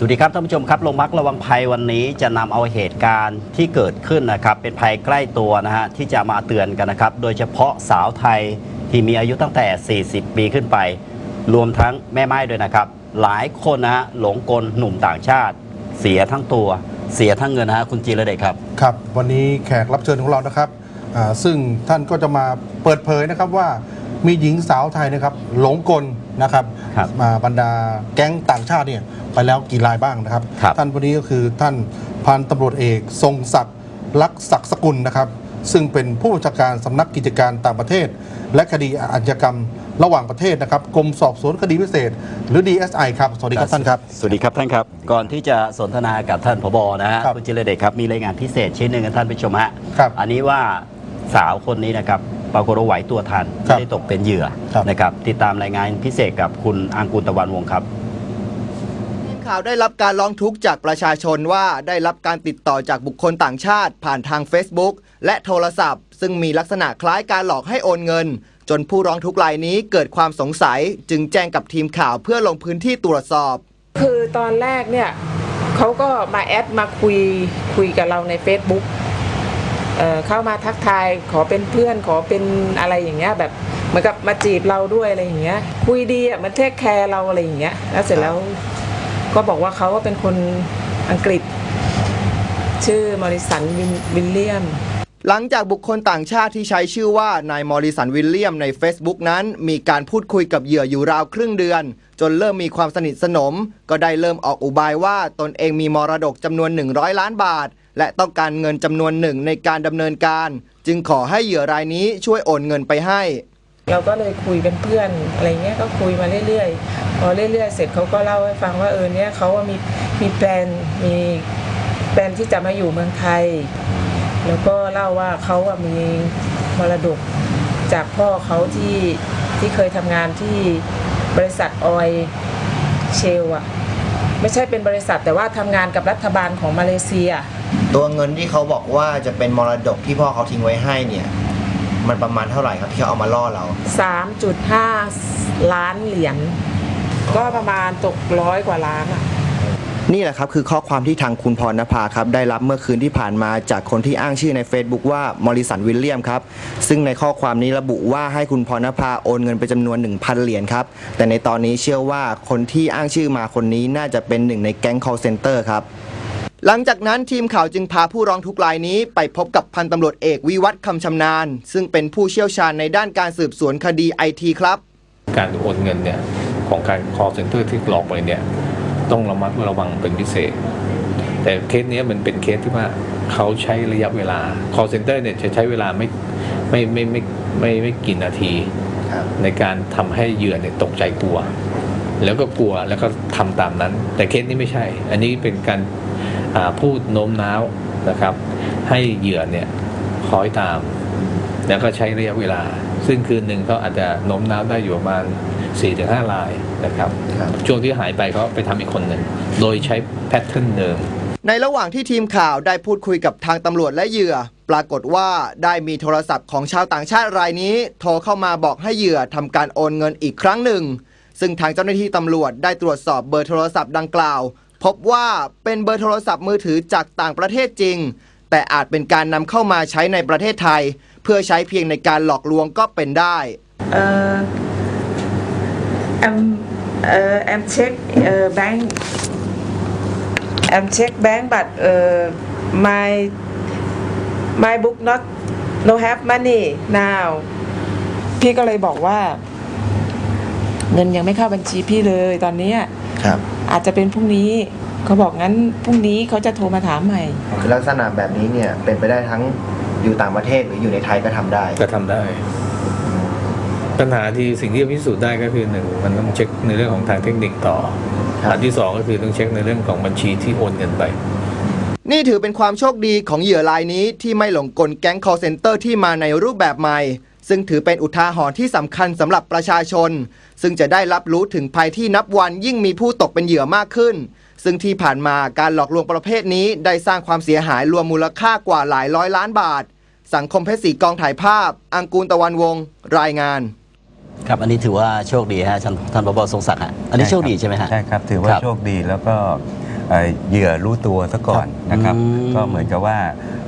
สวัสดีครับท่านผู้ชมครับลงมักระวังภัยวันนี้จะนำเอาเหตุการณ์ที่เกิดขึ้นนะครับ เป็นภัยใกล้ตัวนะฮะที่จะมาเตือนกันนะครับ โดยเฉพาะสาวไทยที่มีอายุตั้งแต่ 40 ปีขึ้นไป รวมทั้งแม่ไม้ด้วยนะครับ หลายคนนะฮะหลงกลหนุ่มต่างชาติ เสียทั้งตัว เสียทั้งเงินนะฮะคุณจีระเดชครับครับ วันนี้แขกรับเชิญของเรานะครับซึ่งท่านก็จะมาเปิดเผยนะครับว่า มีหญิงสาวไทยนะครับหลงกลนะครับครับมาบรรดาแก๊งต่างชาติเนี่ยไปแล้วกี่รายบ้างนะครับ ครับ ท่านวันนี้ก็คือท่านพันตำรวจเอก ทรงศักดิ์ลักษณ์ศักดิ์สกุลนะครับ ซึ่งเป็นผู้บัญชาการสำนักกิจการต่างประเทศ และคดีอาชญากรรมระหว่างประเทศนะครับกรมสอบสวนคดีพิเศษ หรือ DSI ครับ สวัสดีครับท่านครับ สวัสดีครับท่านครับ ก่อนที่จะสนทนากับท่านผบนะฮะครับคุณจิรเดชครับ มีรายงานพิเศษชิ้นหนึ่งกับท่านผู้ชมฮะ ครับ อันนี้ว่าสาวคนนี้นะครับ ปรากฏว่าไหวตัวทันครับไม่ได้ตกเป็นเหยื่อครับ นะครับ ติดตามรายงานพิเศษกับคุณอังกูลตะวันวงศ์ครับ ทีมข่าวได้รับการร้องทุกข์จากประชาชนว่าได้รับการติดต่อจากบุคคลต่างชาติ ผ่านทาง Facebook และโทรศัพท์ ซึ่งมีลักษณะคล้ายการหลอกให้โอนเงิน จนผู้ร้องทุกข์รายนี้เกิดความสงสัย จึงแจ้งกับทีมข่าวเพื่อลงพื้นที่ตรวจสอบ คือตอนแรกเนี่ยเขาก็มาแอดมาคุยคุยกับเราใน Facebook เเข้ามาทักทายขอเป็นเพื่อนขอเป็นอะไรอย่างเงี้ยแบบเหมือนกับมาจีบเราด้วยอะไรอย่างเงี้ย คุยดีอะมันเทคแคร์เราอะไรอย่างเงี้ยแล้วเสร็จแล้วก็บอกว่าเขาก็เป็นคนอังกฤษ ชื่อมอริสันวินวิลเลียมหลังจากบุคคลต่างชาติที่ใช้ชื่อว่านายมอริสันวิลเลียมใน Facebook นั้น มีการพูดคุยกับเหยื่ออยู่ราวครึ่งเดือน จนเริ่มมีความสนิทสนม ก็ได้เริ่มออกอุบายว่าตนเองมีมรดกจำนวน 100 ล้านบาท และต้องการเงินจำนวนหนึ่งในการดำเนินการ จึงขอให้เหยื่อรายนี้ช่วยโอนเงินไปให้ เราก็เลยคุยเป็นเพื่อนอะไรเงี้ยก็คุยมาเรื่อยๆ พอเรื่อยๆ เสร็จเขาก็เล่าให้ฟังว่าเออเนี้ยเขาว่ามีมีแปลนมีแปลนที่จะมาอยู่เมืองไทย แล้วก็เล่าว่าเขาอะมีมรดกจากพ่อเขาที่ที่เคยทำงานที่บริษัทออยเชลอะไม่ใช่เป็นบริษัทแต่ว่าทำงานกับรัฐบาลของมาเลเซีย ตัวเงินที่เขาบอกว่าจะเป็นมรดกที่พ่อเขาทิ้งไว้ให้เนี่ย มันประมาณเท่าไหร่ครับที่เขาเอามาล่อเรา 3.5 ล้านเหรียญก็ประมาณตกร้อยกว่าล้านอะนี่แหละครับคือข้อความที่ทางคุณพรณภาครับได้รับเมื่อคืนที่ผ่านมาจากคนที่อ้างชื่อใน Facebook ว่ามอริสันวิลเลียมครับ ซึ่งในข้อความนี้ระบุว่าให้คุณพรณภาโอนเงินไปจำนวน 1,000 เหรียญครับ แต่ในตอนนี้เชื่อว่าคนที่อ้างชื่อมาคนนี้น่าจะเป็นหนึ่งในแก๊ง call center ครับ หลังจากนั้นทีมข่าวจึงพาผู้ร้องทุกข์รายนี้ไปพบกับพันตำรวจเอกวิวัฒน์คำชำนาญ ซึ่งเป็นผู้เชี่ยวชาญในด้านการสืบสวนคดีไอทีครับ การโอนเงินเนี่ยของการ call center ที่หลอกไปเนี่ยต้องระมัดระวังเป็นพิเศษ แต่เคสเนี้ยมันเป็นเคสที่ว่าเขาใช้ระยะเวลา call center เนี่ยจะใช้เวลาไม่ไม่ไม่ไม่ไม่ไม่กี่นาทีครับในการทำให้เหยื่อเนี่ยตกใจกลัว แล้วก็กลัวแล้วก็ทำตามนั้น แต่เคสนี้ไม่ใช่ อันนี้เป็นการอ่า พูดโน้มน้าวนะครับ ให้เหยื่อเนี่ยคอยตาม แล้วก็ใช้ระยะเวลา ซึ่งคืนหนึ่งเขาอาจจะโน้มน้าวได้อยู่ประมาณ4-5ลายนะครับครับช่วงที่หายไปเขาไปทำอีกคนหนึ่งโดยใช้แพทเทิร์นเดิมในระหว่างที่ทีมข่าวได้พูดคุยกับทางตำรวจและเหยื่อ ปรากฏว่าได้มีโทรศัพท์ของชาวต่างชาติรายนี้ โทรเข้ามาบอกให้เหยื่อทำการโอนเงินอีกครั้งหนึ่ง ซึ่งทางเจ้าหน้าที่ตำรวจได้ตรวจสอบเบอร์โทรศัพท์ดังกล่าว พบว่าเป็นเบอร์โทรศัพท์มือถือจากต่างประเทศจริง แต่อาจเป็นการนำเข้ามาใช้ในประเทศไทย เพื่อใช้เพียงในการหลอกลวงก็เป็นได้ Uh, I'm uh, I'm check uh, bank. I'm check bank, but uh, my my book not no have money now. พี่ก็เลยบอกว่า เงินยังไม่เข้าบัญชีพี่เลยตอนเนี้ย ครับ อาจจะเป็นพรุ่งนี้เขาบอกงั้นพรุ่งนี้เขาจะโทรมาถามใหม่ คือลักษณะแบบนี้เนี่ยเป็นไปได้ทั้งอยู่ต่างประเทศหรืออยู่ในไทยก็ทำได้ ก็ทำได้ ปัญหาที่สิ่งที่พิสูจน์ได้ก็คือหนึ่งมันต้องเช็คในเรื่องของทางเทคนิคต่อครับ อันที่สองก็คือต้องเช็คในเรื่องของบัญชีที่โอนเงินไป นี่ถือเป็นความโชคดีของเหยื่อรายนี้ที่ไม่หลงกลแก๊ง call center ที่มาในรูปแบบใหม่ ซึ่งถือเป็นอุทาหรณ์ที่สำคัญสำหรับประชาชน ซึ่งจะได้รับรู้ถึงภัยที่นับวันยิ่งมีผู้ตกเป็นเหยื่อมากขึ้น ซึ่งที่ผ่านมาการหลอกลวงประเภทนี้ได้สร้างความเสียหายรวมมูลค่ากว่าหลายร้อยล้านบาท สังคมเพชรศรีกองถ่ายภาพ อังกูลตะวันวงศ์รายงาน ครับอันนี้ถือว่าโชคดีฮะท่านท่านผบทรงศักดิ์ฮะอันนี้โชคดีใช่ไหมฮะ ใช่ครับ ถือว่าครับ โชคดีแล้วก็ เอ่อเหยื่อรู้ตัวซะก่อนนะครับอืมก็เหมือนกับว่า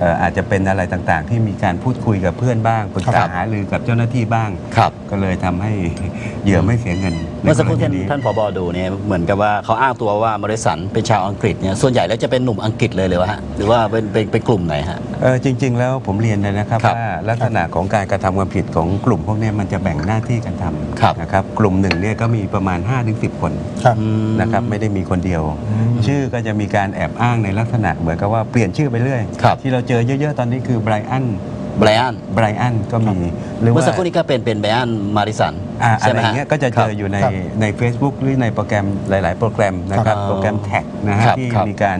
เอ่ออาจจะเป็นอะไรต่างๆ ที่มีการพูดคุยกับเพื่อนบ้างปรึกครัษาบหารือกับเจ้าหน้าที่บ้างครับก็เลยทำให้เหยื่อไม่เสียเงินเมื่อสักครู่ในท่านณีนี้ท่านผบดูเนี่ยเหมือนกับว่าเขาอ้างตัวว่าบริษัทเป็นชาวอังกฤษเนี่ยส่วนใหญ่แล้วจะเป็นหนุ่มอังกฤษเลยเลยวะฮะหรือว่าเป็นเป็นเป็นกลุ่มไหนฮะเออจริง ๆ แล้วผมเรียนเลยนะครับครับว่าลักษณะของการกระทำความผิดของกลุ่มพวกเนี้มันจะแบ่งหน้าที่กันทครับำนะครับกลุ่มหนึ่งเนี่ยก็มีประมาณ 5-10 คนครับนะครับไม่ได้มีคนเดียวอืมชื่อก็จะมีการแอบอ้างในลักษณะเหมือนกับว่าเปลี่ยนชื่อไปเรื่อย ครับ ที่เราเจอเยอะ ๆ ตอนนี้คือไบรอันไบรอัน ไบรอันก็มี หรือเมื่อว่าสักครู่นี้ก็เป็นเป็นไบรอันมาริสันอ่าอะใช่ไรไหมฮะ เงี้ยก็จะเจออยู่ในครับใน Facebook หรือในโปรแกรมหลาย ๆ โปรแกรมนะครับครับโปรแกรมแท็กนะฮะครับที่ครับมีการ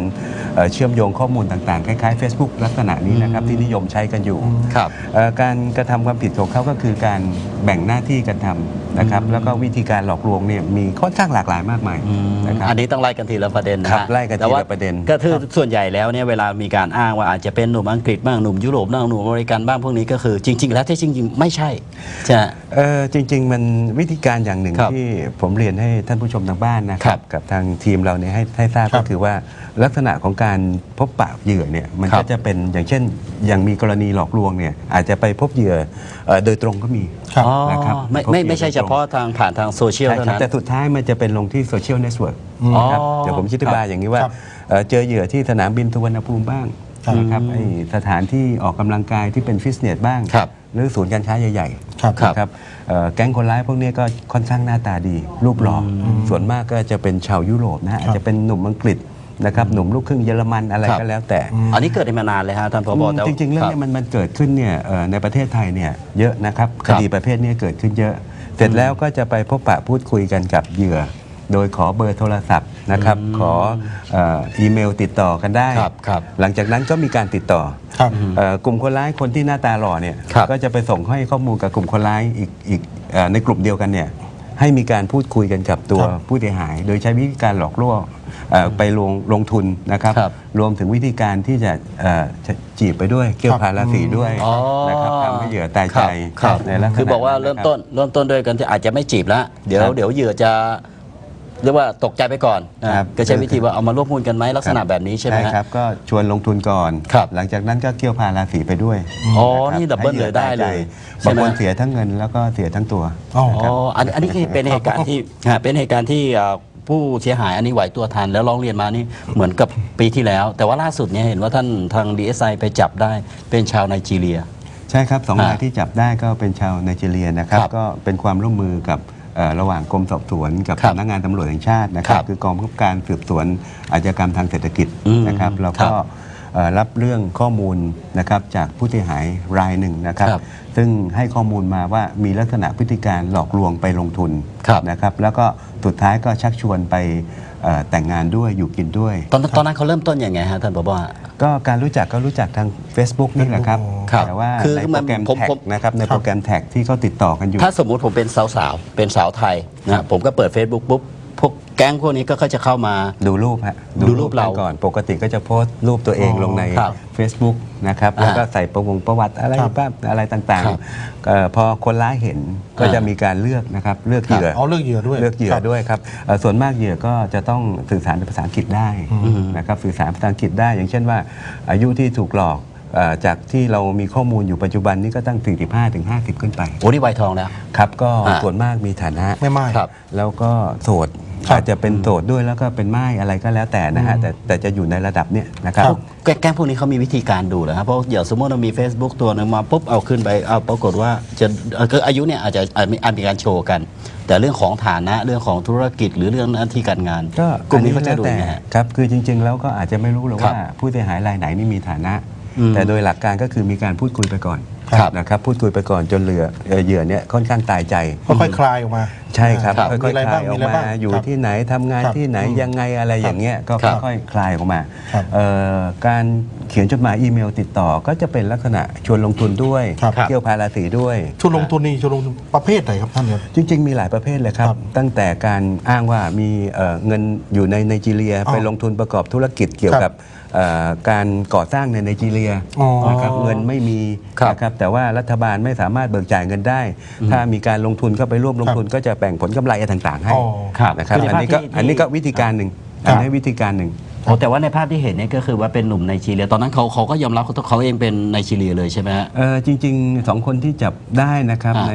เอ่อเชื่อมโยงข้อมูลต่าง ๆ คล้าย ๆ Facebook ลักษณะนี้นะครับที่นิยมใช้กันอยู่ครับเอ่อการกระทำความผิดของเขาก็คือการแบ่งหน้าที่กันทำนะครับแล้วก็วิธีการหลอกลวงเนี่ยมีค่อนข้างหลากหลายมากมายนะครับ อันนี้ต้องไล่กันทีละประเด็นนะครัฮะบไล่กันทีละแต่ว่าประเด็น ก็คือส่วนใหญ่แล้วเนี่ยเวลามีการอ้างว่าอาจจะเป็นหนุ่มอังกฤษบ้างหนุ่มยุโรปบ้างหนุ่มอเมริกันบ้างพวกนี้ก็คือจริง ๆ แล้วที่จริงๆไม่ใช่ใช่ไหมเออจริง ๆ มันวิธีการอย่างหนึ่งครับที่ผมเรียนให้ท่านผู้ชมทางบ้านนะคครัรับบกับทางทีมเราเนี่ยให้ให้ทราบครัก็บคือว่าลักษณะของการพบปะเหยื่อเนี่ยมันครัก็บจะเป็นอย่างเช่นอย่างมีกรณีหลอกลวงเนี่ยอาจจะไปพบเหยื่อเอ่อโดยตรงก็มีครับ อ๋อนะครับไม่พบไม่เหยื่อไม่ใช่โดยตรงเฉพาะทางผ่านทางโซเชียลใช่เท่าครับนั้น แต่สุดท้ายมันจะเป็นลงที่โซเชียลเน็ตเวิร์กอ๋อนะครับเดี๋ยวผมอธิบายอย่างนี้ว่าครับ เอ่อเจอเหยื่อที่สนามบินสุวรรณภูมิบ้าง ครับ นะครับไอสถานที่ออกกำลังกายที่เป็นฟิตเนสบ้าง ครับหรือศูนย์การค้าใหญ่ๆครับนะครับเอ่อแก๊งคนร้ายพวกนี้ก็ค่อนข้างหน้าตาดี รูปหล่ออส่วนมากก็จะเป็นชาวยุโรปนะฮะอาจจะเป็นหนุ่มอังกฤษนะครับหนุ่มลูกครึ่งเยอรมันอะไรครับ ก็แล้วแต่ อันนี้เกิดมานานเลยฮะท่านผบแต่จริงๆ เรื่องคเนี้บมันมันเกิดขึ้นเนี่ยเอ่อในประเทศไทยเนี่ยเยอะนะครับคครับดีประเภทนี้เกิดขึ้นเยอะ เสร็จแล้วก็จะไปพบปะพูดคุยกันกับเหยื่อ โดยขอเบอร์โทรศัพท์นะครับ ขอเอ่ออีเมลติดต่อกันได้ ครับครับหลังจากนั้นก็มีการติดต่อครับเอ่อกลุ่มคนร้ายคนที่หน้าตาหล่อเนี่ยครับ ก็จะไปส่งให้ข้อมูลกับกลุ่มคนร้ายอีกอีกเอ่อในกลุ่มเดียวกันเนี่ยให้มีการพูดคุยกันกับตัวครับผู้เสียหาย โดยใช้วิธีการหลอกลวงเอ่อไปลงลงทุนนะครับ ครับ รวมถึงวิธีการที่จะเอ่อจะจีบไปด้วยเกี่ยวพาราสีด้วยอ๋อนะครับทำให้เหยื่อตายใจครับในลักษณะคือบอกว่าเริ่มต้นเริ่มต้นด้วยกันที่อาจจะไม่จีบแล้วเดี๋ยวครับ เดี๋ยวเหยื่อจะ เรียกว่าตกใจไปก่อนนะครับก็ใช้วิธีว่าเอามาร่วมหุ้นกันไหมลักษณะแบบนี้ใช่ไหมฮะ ครับ ก็ชวนลงทุนก่อน ครับหลังจากนั้นก็เกี่ยวพาราสีไปด้วยอ๋อะครับนี่ดับเบิลให้หเลยได้เลยบางใช่ไหม คนเสียทั้งเงินแล้วก็เสียทั้งตัวอ๋ออ๋ออันอันนี้คือเป็นเหตุการณ์ที่ฮะเป็นเหตุการณ์ที่อ่าผู้เสียหายอันนี้ไหวตัวทันแล้วร้องเรียนมานี่เหมือนกับปีที่แล้ว แต่ว่าล่าสุดเนี่ยเห็นว่าท่านทาง DSI ไปจับได้เป็นชาวไนจีเรีย ใช่ครับสองฮะรายที่จับได้ก็เป็นชาวไนจีเรียนะครับ ครับก็เป็นความร่วมมือกับเอ่อ ระหว่างกรมสอบสวนกับครับสำนักงานตำรวจแห่งชาตินะครับ ครับคือกองบังคับการสืบสวนอาชญากรรมทางเศรษฐกิจอืมนะครับ แล้วครัก็บเอ่อ รับเรื่องข้อมูลนะครับจากผู้เสียหายรายหนึ่งนะครับ ครับซึ่งให้ข้อมูลมาว่ามีลักษณะพฤติการหลอกลวงไปลงทุนครับ นะครับ แล้วก็สุดท้ายก็ชักชวนไปเอ่อแต่งงานด้วยอยู่กินด้วย ตอนนั้นตอนนั้นเขาเริ่มต้นยังไงฮะท่านผบฮะก็การรู้จักก็รู้จักทาง Facebook นี่แหละครับ ครับแต่ว่าคือในมัโปนรแกรมผมแท็กผม นะครับในโปรแกรมแท็กที่เขาติดต่อกันอยู่ ถ้าสมมุติผมเป็นสาวๆ เป็นสาวไทยนะผมก็เปิด Facebook ปุ๊บพวก แก๊งพวกนี้ก็จะเข้ามา ดูรูปฮะดูรูปเรากันก่อนปกติก็จะโพสต์รูปตัวเองลงในครับ Facebook นะครับอ่าแล้วก็ใส่ประวงประวัติอะไรครับบ้างอะไรต่างครับๆเอ่อพอคนร้ายเห็นก็อ่าจะมีการเลือกนะครับเลือกเหยื่อเอาเลือกเหยื่อด้วยเลือกเหยื่อครับด้วยครับเอ่อส่วนมากเหยื่อก็จะต้องสื่อสารเป็นภาษาอังกฤษได้นะครับสื่อสารภาษาอังกฤษได้ อย่างเช่นว่า อายุที่ถูกหลอกเอ่อจากที่เรามีข้อมูลอยู่ปัจจุบันนี้ก็ตั้ง 45ถึง50 ขึ้นไปโอ้นี่ไวทองแล้ว ครับ ก็อ่า ส่วนมากมีฐานะ ไม่ไม่ ครับ แล้วก็โสดครับอาจจะเป็นโสดด้วยแล้วก็เป็นไม้อะไรก็แล้วแต่นะฮะแต่แต่จะอยู่ในระดับเนี้ยนะครับครับแก๊งแก๊งพวกนี้เขามีวิธีการดูเหรอครับเพราะอย่างสมมติเรามี Facebook ตัวหนึงมาปุ๊บเอาขึ้นไปเอาปรากฏว่าจะเอ่อคืออายุเนี่ยอาจจะอาจมีอาจมีการโชว์กัน แต่เรื่องของฐานะเรื่องของธุรกิจหรือเรื่องหน้าที่การงานก็กลุ่มนี้อัเขาจะดูแล้วยังไงแต่ฮะ ครับ คือจริง ๆ แล้วก็อาจจะไม่รู้หรอกครับว่าผู้เสียหายรายไหนนี่มีฐานะอืม แต่โดยหลักการก็คือมีการพูดคุยไปก่อนครับนะครับพูดคุยไปก่อนจนเหลือเอ่อเหยื่อเนี่ยค่อนข้างตายใจค่อยๆคลายออกมา ใช่ครับครับค่อยมีอะไรๆคลายอบ้างอกมีอะไรมาบ้างอยู่ครับที่ไหนทำงานครับที่ไหนอืมยังไงอะไรอย่างเงี้ยก็ครับค่อยๆคลายออกมาครับเอ่อการเขียนจดหมายอีเมลติดต่อก็จะเป็นลักษณะชวนลงทุนด้วยครับเที่ยวพาราสีด้วยชุดลงทุนนี่ชุดลงทุนประเภทไหนครับท่านครับจริง ๆ มีหลายประเภทเลยครับครับตั้งแต่การอ้างว่ามีเอ่อเงินอยู่ในไนจีเรียอ๋อไปลงทุนประกอบธุรกิจเกี่ยวครับกับ เอ่อการก่อสร้างในไนจีเรียอ๋อนะครับเงินไม่มีครับนะครับแต่ว่ารัฐบาลไม่สามารถเบิกจ่ายเงินได้ ถ้ามีการลงทุนเข้าไปร่วมลงทุนก็จะแบ่งผลกำไรอะไรต่างๆให้อ๋อครับนะครับคือในอันนี้ก็ภาคที่ อันนี้ก็วิธีการหนึ่งครัอับนนี้วิธีการหนึ่ง โอ้แต่ว่าในภาพที่เห็นเนี่ยก็คือว่าเป็นหนุ่มไนจีเรียตอนนั้นเขาเขาก็ยอมรับเขาเขาเองเป็นไนจีเรียเลยใช่ไหมฮะ เออจริงๆสองคนที่จับได้นะครับอ่าใน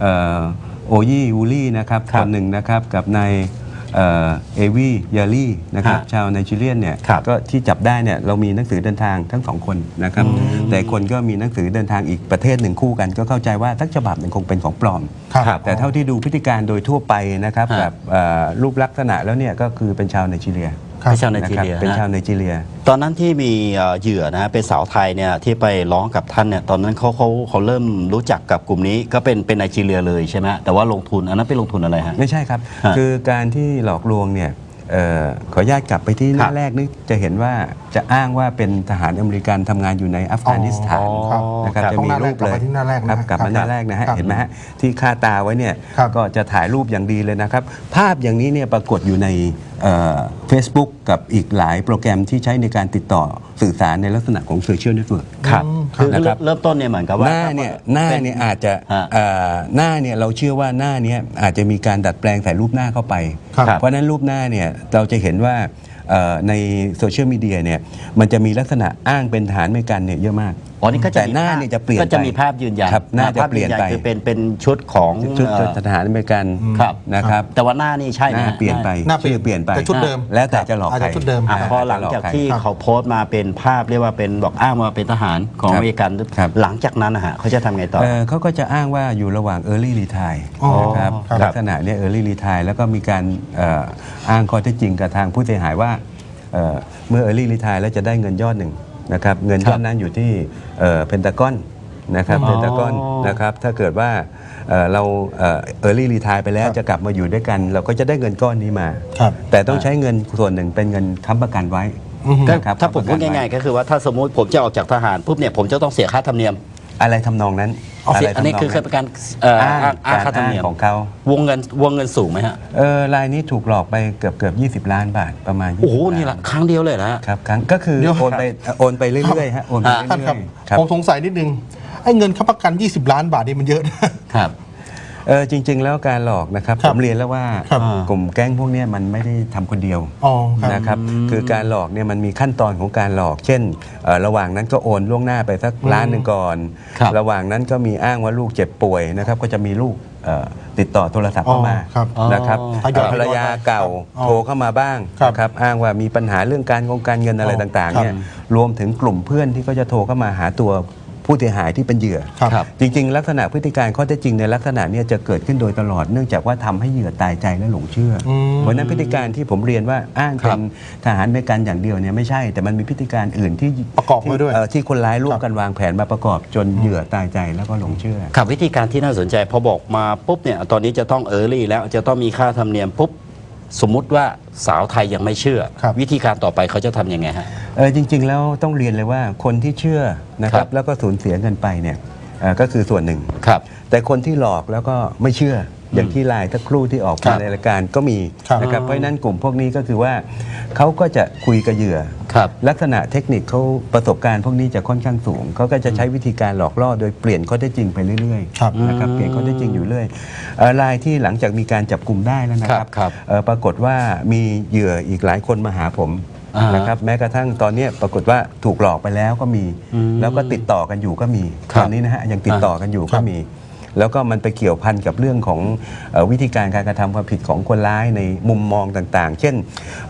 เอ่อโอยี่วูลี่นะครับครับ คนหนึ่งนะครับกับในเอ่อ เอวียาลี่นะครับฮะชาวไนจีเรียนเนี่ยครับก็ที่จับได้เนี่ยเรามีหนังสือเดินทางทั้งสองคนนะครับแต่คนก็มีหนังสือเดินทางอีกประเทศหนึ่งคู่กัน ก็เข้าใจว่าทั้งฉบับหนึ่งคงเป็นของปลอมครับ แต่เท่าที่ดูพฤติการโดยทั่วไปนะครับฮะ แบบเอ่อรูปลักษณะแล้วเนี่ยก็คือเป็นชาวไนจีเรีย ครับ เป็นชาวไนจีนะครับเรียเป็นชาวฮะไนจีเรีย ตอนนั้นที่มีเอ่อเหยื่อนะฮะเป็นสาวไทยเนี่ยที่ไปร้องกับท่านเนี่ยตอนนั้นเขาเขาเขาเริ่มรู้จักกับกลุ่มนี้ก็เป็นเป็นไนจีเรียเลยใช่ไหมฮะแต่ว่าลงทุนอันนั้นเป็นลงทุนอะไรฮะ ไม่ใช่ครับ ฮะคือการที่หลอกลวงเนี่ยเอ่อขออนุญาตกลับไปที่หครัน้าบแรกนี่จะเห็นว่าจะอ้างว่าเป็นทหารอเมริกันทำงานอยู่ในอัฟกานิสถาน อ๋อ ครับนะครับครับ จะมีรูปเลยกลับไปที่หน้าแรกนะครับกลับครัมาบหน้าแรกนะฮะครับเห็นไหมฮะที่คาตาไว้เนี่ยครับก็จะถ่ายรูปอย่างดีเลยนะครับ ภาพอย่างนี้เนี่ยปรากฏอยู่ใน เฟซบุ๊กกับอีกหลายโปรแกรมที่ใช้ในการติดต่อสื่อสารในลักษณะของโซเชียลเน็ตเวิร์กครับอืมคือนะครับเริ่มต้นเนี่ยเหมือนกับว่าหน้าเนี่ยหน้าเนี่ยอาจจะฮะเอ่อหน้าเนี่ยเราเชื่อว่าหน้าเนี้อาจจะมีการดัดแปลงใส่รูปหน้าเข้าไปครับเพราะฉะนั้นรูปหน้าเนี่ยเราจะเห็นว่าเอ่อในโซเชียลมีเดียเนี่ยมันจะมีลักษณะอ้างเป็นฐานอเมริกันเนี่ยเยอะมากอ๋อนี่ก็จะแต่มีหน้าภพเนี่ยจะเปลี่ยนก็จะไปมีภาพยืนยันครับหน้าจะภพเปลี่ยนไป คือเป็นเป็นชุดของชุดเอ่อทหารอเมริกันครับนะครับแต่ว่าหน้านี่ใช่หน้านะเปลี่ยนไปหน้าเปลี่ยนชื่อเปลี่ยนไปแต่ชุดเดิมแล้วแต่จะหลอกอาจใคร จะชุดเดิม อะพอหลังจากที่ครับ เขาโพสต์มาเป็นภาพเรียกว่าเป็นบอกอ้างว่าเป็นทหารของครับอเมริกัน ครับ หลังจากนั้นนะฮะเขาจะทำไงต่อ เอ่อเขาก็จะอ้างว่าอยู่ระหว่าง Early Retire อ๋อนะครับครับ ลักษณะเนี้ Early Retire แล้วก็มีการเอ่ออ้างข้อเท็จจริงกับทางผู้เสียหายว่าเอ่อเมื่อ Early Retire แล้วจะได้เงินยอดหนึ่ง นะครับเงินยอดนั้นอยู่ที่เพนตากอนนะครับอ๋อเพนตากอนนะครับถ้าเกิดว่าเอ่อเราเอ่อ Early Retire ไปแล้วครับจะกลับมาอยู่ด้วยกัน เราก็จะได้เงินก้อนนี้มาครับแต่ต้องใช้เงินส่วนหนึ่งเป็นเงินค้ำประกันไว้อือฮึก็นะครับถ้าผมพูดง่ายๆ ก็คือว่าถ้าสมมุติผมจะออกจากทหารปุ๊บเนี่ยผมจะต้องเสียค่าธรรมเนียมอะไรทำนองนั้น เอาเสียะไรอันนี้ทำงคือเป็นการเอ่ออ้างอ้างการค่าธรรมเนียมของเขา วงเงินวงเงินสูงไหมฮะเออรายนี้ถูกหลอกไปเกือบเกือบ20 ล้านบาทประมาณ20โอ้โหล้านี่ละครั้งเดียวเลยนะฮะ ครับครั้งก็คือเดี๋ยว โอนไปโอนไปเรื่อยๆฮะโอนไปอ่าเรื่ท่านครับอยๆครับผมสงสัยนิดนึงไอ้เงินค้ำประกัน 20 ล้านบาทนี่มันเยอะนะครับ เออจริง ๆ แล้วการหลอกนะครับครัผบมเรียนแล้วว่าครับกลุ่มแก๊งพวกเนี้ยมันไม่ได้ทำคนเดียวอ๋อครับนะครับคือการหลอกเนี่ยมันมีขั้นตอนของการหลอก เช่นเอ่อระหว่างนั้นก็โอนล่วงหน้าไปสักล้านหนึ่งก่อน ครับระหว่างนั้นก็มีอ้างว่าลูกเจ็บป่วยนะครับก็จะมีลูกเอ่อติดต่อโทรศัพท์เข้ามาอ๋อครับนะครับทยอยภรรยาเก่าอ๋อโทรเข้ามาบ้างครับนะครับอ้างว่ามีปัญหาเรื่องการงงการเงินอะไรอ๋อต่างครับๆเนี่ยรวมถึงกลุ่มเพื่อนที่ก็จะโทรเข้ามาหาตัว ผู้เสียหายที่เป็นเหยื่อครับครับ จริง ๆ ลักษณะพฤติการข้อเท็จจริงในลักษณะเนี้จะเกิดขึ้นโดยตลอดเนื่องจากว่าทำให้เหยื่อตายใจและหลงเชื่ออมเพราะฉะนั้นพฤติการที่ผมเรียนว่าอ้างครัเป็บนทหารอเมริกันอย่างเดียวเนี่ยไม่ใช่ แต่มันมีพฤติการอื่นที่ประกอบไว้ด้วยที่เอ่อที่คนร้ายร่วมกันวางแผนมาประกอบจนเหยื่อตายใจแล้วก็หลงเชื่อ ครับวิธีการที่น่าสนใจพอบอกมาปุ๊บเนี่ยตอนนี้จะต้องเออร์ลี่แล้วจะต้องมีค่าธรรมเนียมปุ๊บ สมมุติว่าสาวไทยยังไม่เชื่อ ครับ วิธีการต่อไปเขาจะทำยังไงฮะ เออจริง ๆ แล้วต้องเรียนเลยว่าคนที่เชื่อนะคครัรับ บ แล้วก็สูญเสียเงินไปเนี่ยเอ่อก็คือส่วนหนึ่ง ครับ แต่คนที่หลอกแล้วก็ไม่เชื่อ อย่างที่ไลน์สักครู่ที่ออกครัมาบในรายการก็มีครับนะครับเพราะฉะนั้นกลุ่มพวกนี้ก็คือว่าเขาก็จะคุยกับเหยื่อครับลักษณะเทคนิคเขาประสบการณ์พวกนี้จะค่อนข้างสูงเขาก็จะใช้วิธีการหลอกล่อโดยเปลี่ยนข้อเท็จจริงไปเรื่อยครับๆนะครับเปลี่ยนข้อเท็จจริงอยู่เรื่อยเอ่อรายที่หลังจากมีการจับกลุ่มได้แล้วนะคครัรับบครับเอ่อปรากฏว่ามีเหยื่ออีกหลายคนมาหาผมอ่าฮะนะครับแม้กระทั่งตอนเนี้ยปรากฏว่าถูกหลอกไปแล้วก็มีอืมแล้วก็ติดต่อกันอยู่ก็มีครัตบอนนี้นะฮะยังติดต่อกันอยู่ครัก็บมี แล้วก็มันไปเกี่ยวพันกับเรื่องของเออวิธีการการกระทำความผิดของคนร้ายในมุมมองต่างๆ เช่น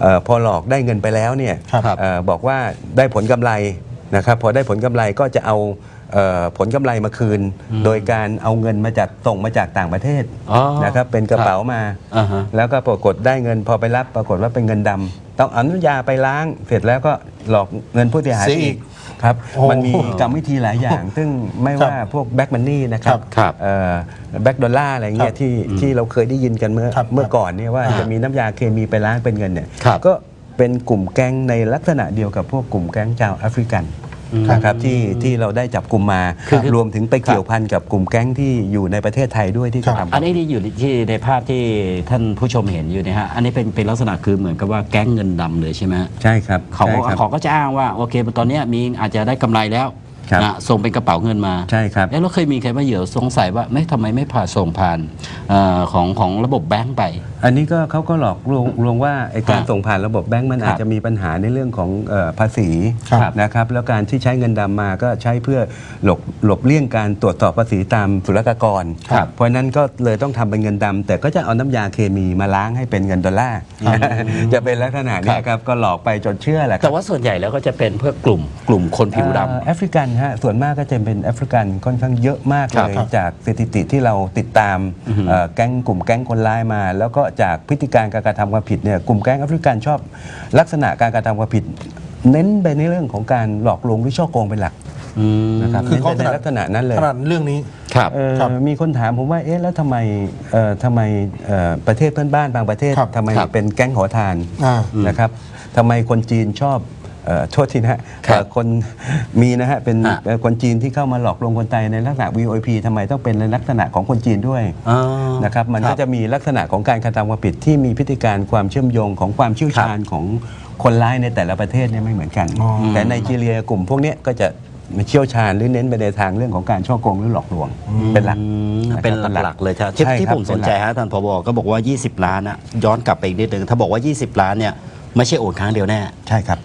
เออพอหลอกได้เงินไปแล้วเนี่ยครับเออบอกว่าได้ผลกำไรนะครับพอได้ผลกำไรก็จะเอาเอ่อผลกำไรมาคืน โดยการเอาเงินมาจากส่งมาจากต่างประเทศอ๋อนะครับเป็นกระเป๋ามาอ่าฮะแล้วก็ปรากฏได้เงินพอไปรับปรากฏว่าเป็นเงินดำต้องอนุญาไปล้างเสร็จแล้วก็หลอกเงินผู้เสียหายเสียไปอีอีกก ครับโอ้มันมีกรรมวิธีหลายอย่าง ซึ่งไม่ว่าพวกแบ็กมันนี่นะครับครับแบ็กดอลลาร์อะไรเงี้ครัยบที่ที่เราเคยได้ยินกันเมื่อครับเมื่อก่อนเนี่ยว่าอ่าจะมีน้ำยาเคมีไปล้างเป็นเงินเนี่ยครับก็เป็นกลุ่มแก๊งในลักษณะเดียวกับพวกกลุ่มแก๊งชาวแอฟริกันอืม นะครับที่ที่เราได้จับกลุ่มมาคือคือรวมถึงไปเกี่ยวพันกับกลุ่มแก๊งที่อยู่ในประเทศไทยด้วยที่ครับกระทำอันนี้ที่อยู่ที่ในภาพที่ท่านผู้ชมเห็นอยู่เนะฮะอันนี้เป็นเป็นลักษณะคือเหมือนกับว่าแก๊งเงินดำเลยใช่ไหมฮะใช่ครับเขาใช่ครับเขาก็จะอ้างว่าโอเคตอนเนี้ยมีอาจจะได้กำไรแล้ว ครับนะส่งเป็นกระเป๋าเงินมาใช่ครับเอ๊ะแล้วเคยมีใครมาเหยื่อสงสัยว่าไม่ทำไมไม่ผ่าส่งผ่านเอ่อของของระบบแบงก์ไป อันนี้ก็เขาก็หลอกลวงลวงว่าไอ้การครับส่งผ่านระบบแบงก์มันครับอาจจะมีปัญหาในเรื่องของเอ่อภาษีครับ นะครับแล้วการที่ใช้เงินดำมาก็ใช้เพื่อหลบหลบเลี่ยงการตรวจสอบภาษีตามศุลกากร ครับเพราะฉะนั้นก็เลยต้องทำเป็นเงินดำแต่ก็จะเอาน้ำยาเคมีมาล้างให้เป็นเงินดอลลาร์จะเป็นลักษณะเนี้ยครับก็หลอกไปจนเชื่อแหละครับ แต่ว่าส่วนใหญ่แล้วก็จะเป็นเพื่อกลุ่มกลุ่มคนผิวดำ เอ่อแอฟริกันฮะส่วนมากก็จะเป็นแอฟริกันค่อนข้างเยอะมากครับเลยครับจากสถิติที่เราติดตามเอ่อแก๊งกลุ่มแก๊งคนร้ายมา แล้วก็จากพฤติการการกระทำความผิดเนี่ยกลุ่มแก๊งแอฟริกันชอบลักษณะการกระทำความผิด เน้นไปในเรื่องของการหลอกลวงหรือช่อโกงเป็นหลักนะครับคือเน้นเขาไปในลักษณะนั้นเลย ขนาดเรื่องนี้ ครับ เอ่อครับมีคนถามผมว่าเอ๊ะแล้วทำไมเอ่อทำไมเอ่อประเทศเพื่อนบ้านบางประเทศครับทำไมครับเป็นแก๊งขอทานอ่านะครับทำไมคนจีนชอบเอ่อ โทษทีนะฮะครับเอ่อคนมีนะฮะเป็นฮะเอ่อคนจีนที่เข้ามาหลอกลวงคนไทยในลักษณะ VOP ทำไมต้องเป็นในลักษณะของคนจีนด้วย อ๋อ นะครับมันครัก็บจะมีลักษณะของการกระทำความผิดที่มีพฤติการความเชื่อมโยงของความเชี่ยวชาญของคนร้ายในแต่ละประเทศเนี่ยไม่เหมือนกัน อ๋อ แต่ในจีเรียกลุ่มพวกเนี้ยก็จะเชี่ยวชาญหรือเน้นไปในทางเรื่องของการช่อโกงหรือหลอกลวงเป็นหลักอืมนะครับเป็นหลักๆเลยใช่ที่ใช่ที่ครับผมสนใจเป็นหลัก ฮะท่านผบก็บอกว่า 20 ล้านนะย้อนกลับไปอีกนิดนึงถ้าบอกว่า 20 ล้านเนี่ยไม่ใช่โอนครั้งเดียวแน่ ใช่ครับ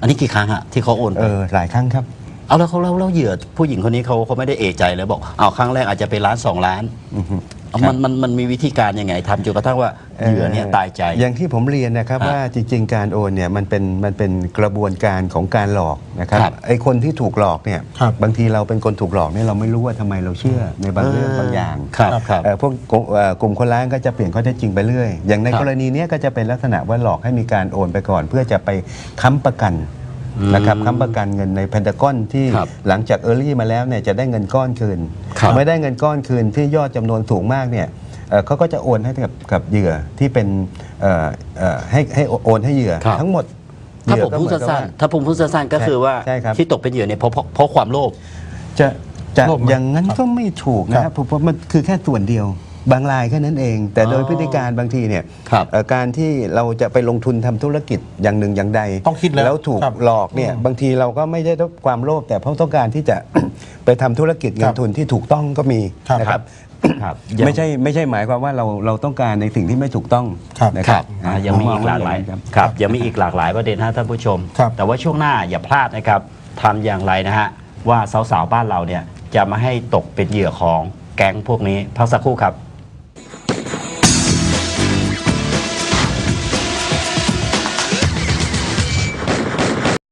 อันนี้กี่ครั้งอะที่เขาโอนไป เออหลายครั้งครับ เอาแล้วเขาเล่าเล่าเหยื่อผู้หญิงคนนี้เขาเขาไม่ได้เอะใจเลยบอกเอาครั้งแรกอาจจะเป็นล้านสองล้าน อือฮึ เอามันมันมันมีวิธีการยังไงทำจนกระทั่งว่าเหยื่อเนี่ยตายใจ อย่างที่ผมเรียนนะครับฮะว่าจริงๆ การโอนเนี่ยมันเป็นมันเป็นกระบวนการของการหลอกนะครับครับไอ้คนที่ถูกหลอกเนี่ยครับบางทีเราเป็นคนถูกหลอกเนี่ยเราไม่รู้ว่าทำไมเราเชื่อในบางเรื่องบางอย่างครับครับเอ่อพวกกลุ่มเอ่อกลุ่มคนร้ายก็จะเปลี่ยนข้อเท็จจริงไปเรื่อย อย่างในครับกรณีเนี้ยก็จะเป็นลักษณะว่าหลอกให้มีการโอนไปก่อน เพื่อจะไปค้ำประกัน นะครับค้ำประกันเงินในแพนตากอนที่ครับหลังจากเออร์ลี่มาแล้วเนี่ยจะได้เงินก้อนคืนครับเมื่อได้เงินก้อนคืนที่ยอดจำนวนสูงมากเนี่ยเอ่อเขาก็จะโอนให้กับกับเหยื่อที่เป็นเอ่อเอ่อให้ให้โอนให้เหยื่อครับ ทั้งหมดถ้าเหยื่ผมก็พูดเหมือนกับสั้นว่า ๆถ้าผมพูดสั้นๆก็คือว่าใช่ครับ ที่ตกเป็นเหยื่อเนี่ยเพราะเพราะเพราะความโลภ จะจะโลภไหมอย่างนั้นครับก็ไม่ถูกนะครับผมว่ามันคือแค่ส่วนเดียว บางรายแค่นั้นเอง แต่โดยอ๋อพฤติการบางทีเนี่ยครับเอ่อการที่เราจะไปลงทุนทำธุรกิจอย่างหนึ่งอย่างใดต้องคิดแล้วถูกครับหลอกเนี่ยอืมบางทีเราก็ไม่ได้ด้วยความโลภแต่เพราะต้องการที่จะ ไปทำธุรกิจเงิครันบทุนที่ถูกต้องก็มีครับนะครับ ครับไม่ใช่ไม่ใช่หมายความว่าเราเราต้องการในสิ่งที่ไม่ถูกต้องครับนะคครัรับบอ่ายังมีอีกหลากหลายครับ ครับยังมีอีกหลากหลายประเด็นฮะท่านผู้ชม ครับ แต่ว่าช่วงหน้าอย่าพลาดนะครับทำอย่างไรนะฮะ ว่าสาวๆ บ้านเราเนี่ย จะมาให้ตกเป็นเหยื่อของแก๊งพวกนี้ พักสักครู่ครับ